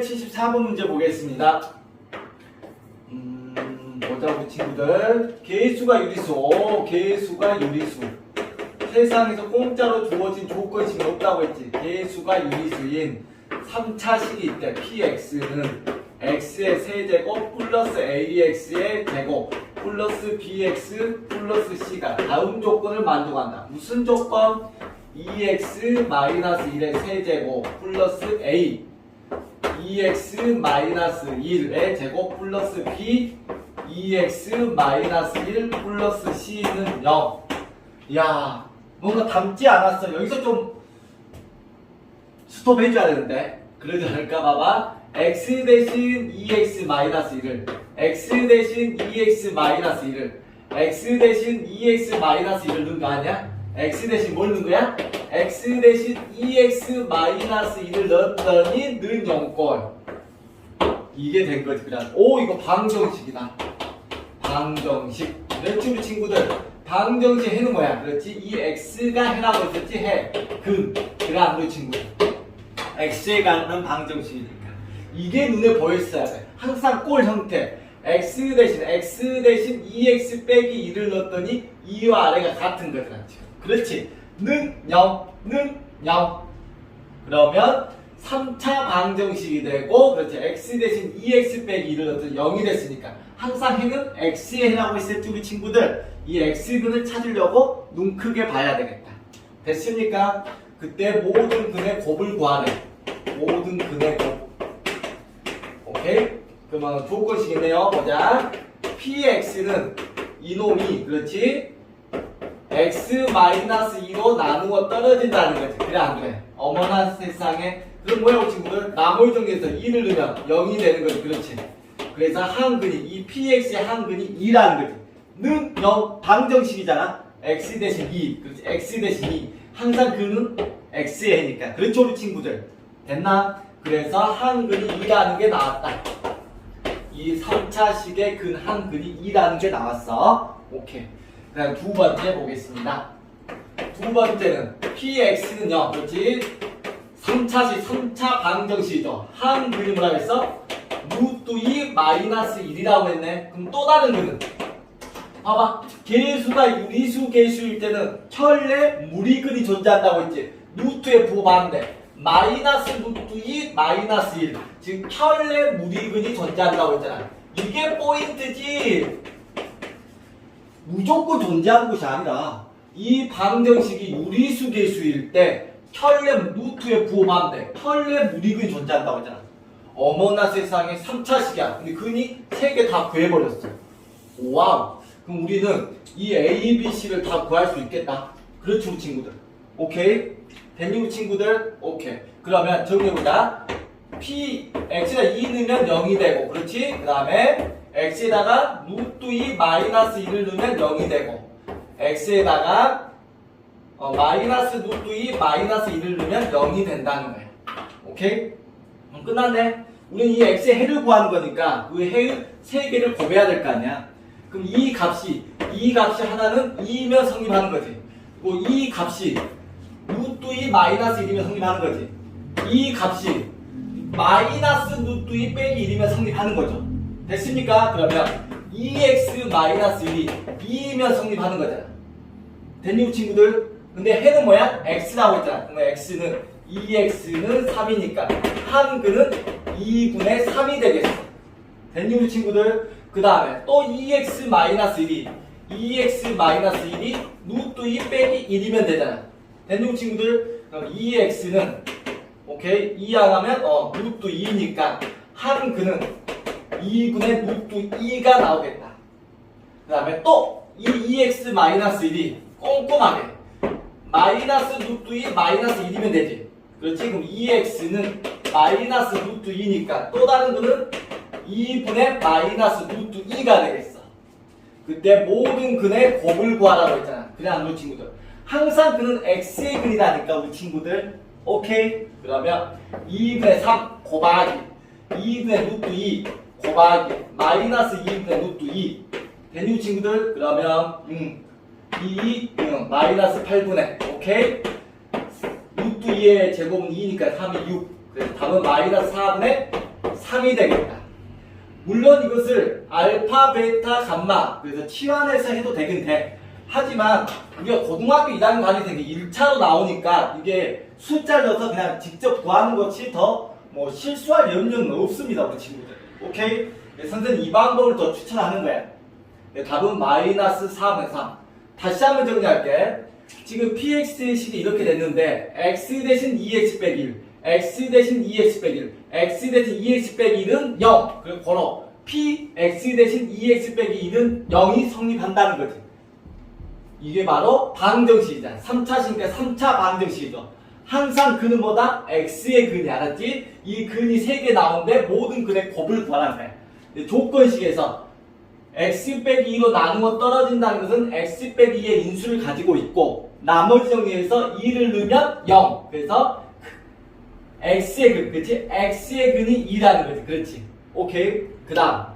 274번 문제 보겠습니다. 음, 우리 친구들. 개수가 유리수. 오, 개수가 유리수. 세상에서 공짜로 주어진 조건식이 없다고 했지. 개수가 유리수인 3차식이 있대. px는 x의 세제곱 플러스 ax의 제곱 플러스 bx 플러스 c가 다음 조건을 만족한다. 무슨 조건? 2x 마이너스 1의 세제곱 플러스 a 2x 마이너스 1의 제곱 플러스 b 2x 마이너스 1 플러스 c는 0. 야, 뭔가 닮지 않았어. 여기서 좀 스톱 해줘야 되는데. 그러지 않을까 봐봐. x 대신 2x 마이너스 1을 x 대신 2x 마이너스 1을 x 대신 2x 마이너스 1을 넣은 거 아니야? X 대신 뭘 넣은 거야? x 대신 2x 마이너스 1을 넣었더니 는 0꼴. 이게 된 거지 그냥. 오 이거 방정식이다. 방정식. 그렇지 우리 친구들. 방정식 해는 거야. 그렇지? 이 x가 해라고 했었지? 해근 그랑 우리 친구 x에 갖는 방정식이니까. 이게 눈에 보였어야 돼. 항상 꼴 형태. X 대신 x 대신 2x 빼기 2를 넣었더니 2와 아래가 같은 거잖아 지금 그렇지. 는 0, 는0 그러면 3차 방정식이 되고 그렇지. x 대신 2x 빼기 2를 넣었더니 0이 됐으니까. 항상 해는 x에 해라고 했을 때 우리 친구들 이 x근을 찾으려고 눈 크게 봐야 되겠다. 됐습니까? 그때 모든 근의 곱을 구하래 모든 근의 곱. 오케이? 그러면 조건식이네요. 보자. px는 이놈이 그렇지 x 마이너스 2로 나누어 떨어진다는 거지. 그래 안 그래? 어머나 세상에. 그럼 뭐야 친구들? 나몰 정리해서 2를 넣으면 0이 되는 거지. 그렇지. 그래서 한근이 이 px의 한근이 2라는 거지. 는 0, 방정식이잖아. x 대신 2. 그렇지. x 대신 2. 항상 그는 x의 해니까. 그렇죠 우리 친구들. 됐나? 그래서 한근이 2라는 게 나왔다. 이 3차식의 근 한근이 2라는 게 나왔어. 오케이. 그다음 두 번째 보겠습니다. 두 번째는 px는요, 그렇지? 3차식, 3차 방정식이죠. 한 근이 뭐라 했어? 루트 2 마이너스 1이라고 했네. 그럼 또 다른 근은? 봐봐. 개수가 유리수 개수일 때는 혈내 무리근이 존재한다고 했지. 루트의 부호반대. 마이너스 루트 2 마이너스 1. 지금 혈내 무리근이 존재한다고 했잖아. 이게 포인트지. 무조건 존재하는 것이 아니라 이 방정식이 유리수 개수일 때 혈내 루트의 부호반대 혈내 무리근이 존재한다고 했잖아. 어머나 세상에 3차식이야. 근데 근이 3개 다 구해버렸어. 와우. 그럼 우리는 이 A, B, C를 다 구할 수 있겠다. 그렇죠 친구들. 오케이? 됐니 친구들? 오케이. 그러면 정리해보자. P, X가 2 넣으면 0이 되고 그렇지? 그 다음에 x에다가 루트 2 마이너스 1을 넣으면 0이 되고 x에다가 어, 마이너스 루트 2 마이너스 1을 넣으면 0이 된다는 거야. 오케이? 음, 끝났네. 우리는 이 x의 해를 구하는 거니까 그 해의 세 개를 곱해야 될 거 아니야. 그럼 이 값이 이 값이 하나는 2면 성립하는 거지. 그리고 이 값이 루트 2 마이너스 1이면 성립하는 거지. 이 값이 마이너스 루트 2 빼기 1이면 성립하는 거죠. 됐습니까? 그러면 2x 마이너스 1이 2면 성립하는 거잖아. 됐니 친구들? 근데 해는 뭐야? x라고 했잖아. 그러면 x는 2x는 3이니까 한 근은 2분의 3이 되겠어. 됐니 친구들? 그 다음에 또 2x 마이너스 1이 2x 마이너스 1이 루트 2 빼기 1이면 되잖아. 됐니 친구들? 그럼 2x는 오케이 2 하면 어 루트 2니까 한 근은 2분의 루트 2가 나오겠다. 그 다음에 또 이 2x-1이 꼼꼼하게 마이너스 루트 2 마이너스 1이면 되지. 그렇지? 그럼 2x는 마이너스 루트 2니까 또 다른 거는 2분의 마이너스 루트 2가 되겠어. 그때 모든 근의 곱을 구하라고 했잖아. 안 우리 친구들. 항상 그는 x의 근이라니까 우리 친구들. 오케이? 그러면 2분의 3 곱하기 2분의 루트 2 곱하기 마이너스 2분의 루트 2 됐니 친구들? 그러면 음, 2, 음, 마이너스 8분의 오케이? 루트 2의 제곱은 2니까 3이 6 그래서 답은 마이너스 4분의 3이 되겠다. 물론 이것을 알파, 베타, 감마 그래서 치환해서 해도 되긴 돼. 하지만 우리가 고등학교 2학년 다닐 때 1차로 나오니까 이게 숫자를 넣어서 그냥 직접 구하는 것이 더 뭐 실수할 염려는 없습니다 우리 친구들. 오케이? 네, 선생님 이 방법을 더 추천하는 거야. 네, 답은 마이너스 4분의 3. 다시 한번 정리할게. 지금 px의 식이 이렇게 됐는데 x 대신 2x 빼기 1, x 대신 2x 빼기 1, x 대신 2x 빼기 1은 0. 그리고 걸어. px 대신 2x 빼기 1은 0이 성립한다는 거지. 이게 바로 방정식이잖아. 3차식이니까 3차 방정식이죠. 항상 근은 뭐다? x의 근이 알았지? 이 근이 3개 나오는데 모든 근의 곱을 구하라는 거야. 조건식에서 x 빼기 2로 나누어 떨어진다는 것은 x 빼기 2의 인수를 가지고 있고 나머지 정리해서 2를 넣으면 0. 그래서 x의 근, 그렇지? x의 근이 2라는 거지. 그렇지. 오케이. 그 다음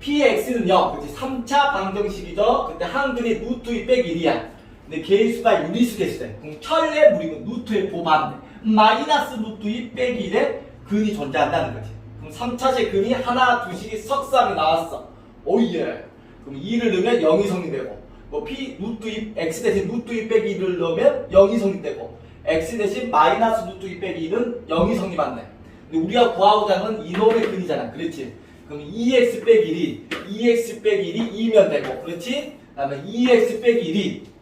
px는 0. 그렇지. 3차 방정식이죠. 그때 한 근이 루트 2 빼기 1이야. 근데 개수가 유리수 개수돼. 그럼 철의 무리는 루트의 보반대. 마이너스 루트 2 빼기 1에 근이 존재한다는 거지. 그럼 3차식 근이 하나, 두식이 석삼이 나왔어. 오예. 그럼 2를 넣으면 0이 성립되고, 뭐 p 루트 2 x 대신 루트 2 빼기 1을 넣으면 0이 성립되고, x 대신 마이너스 루트 2 빼기 1은 0이 성립한대. 근데 우리가 구하고자 하는 이놈의 근이잖아. 그렇지? 그럼 2x 빼기 1이 2x 빼기 1이 2면 되고, 그렇지? 그 다음에 2x 빼기 1이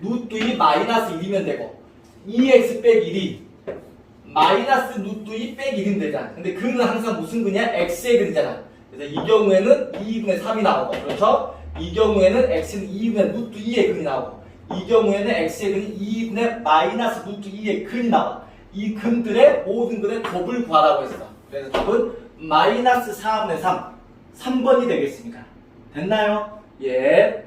루트 2 마이너스 1이면 되고 2x 빼기 1이 마이너스 루트 2 빼기 1이면 되잖아 근데 그는 항상 무슨 근이야? x의 근이잖아 그래서 이 경우에는 2분의 3이 나오고 그렇죠? 이 경우에는 x는 2분의 루트 2의 근이 나오고 이 경우에는 x의 근이 2분의 마이너스 루트 2의 근이 나와 이 근들의 모든 근의 곱을 구하라고 했어 그래서 답은 마이너스 4분의 3 3번이 되겠습니까? 됐나요? 예.